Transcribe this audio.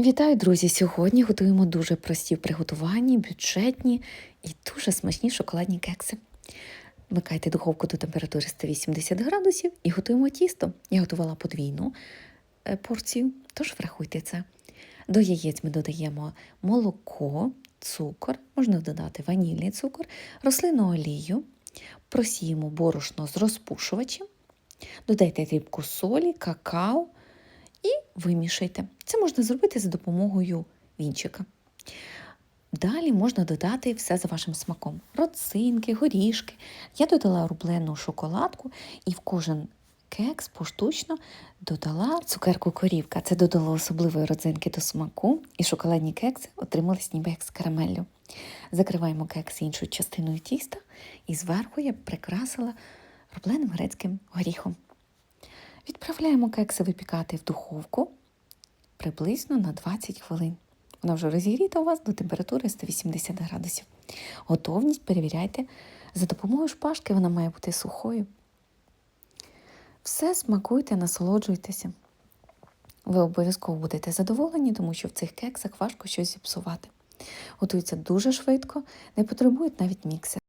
Вітаю, друзі! Сьогодні готуємо дуже прості в приготуванні, бюджетні і дуже смачні шоколадні кекси. Вмикайте духовку до температури 180 градусів і готуємо тісто. Я готувала подвійну е, порцію, тож врахуйте це. До яєць ми додаємо молоко, цукор, можна додати ванільний цукор, рослинну олію, просіємо борошно з розпушувачем, додайте дрібку солі, какао вимішайте. Це можна зробити за допомогою вінчика. Далі можна додати все за вашим смаком: родзинки, горішки. Я додала рублену шоколадку і в кожен кекс поштучно додала цукерку корівка. Це додало особливої родзинки до смаку, і шоколадні кекси отримались ніби як з карамеллю. Закриваємо кекс іншою частиною тіста, і зверху я прикрасила рубленим грецьким горіхом. Відправляємо кекси випікати в духовку приблизно на 20 хвилин. Вона вже розігріта у вас до температури 180 градусів. Готовність перевіряйте за допомогою шпажки, вона має бути сухою. Все смакуйте, насолоджуйтеся. Ви обов'язково будете задоволені, тому що в цих кексах важко щось зіпсувати. Готуються дуже швидко, не потребують навіть міксер.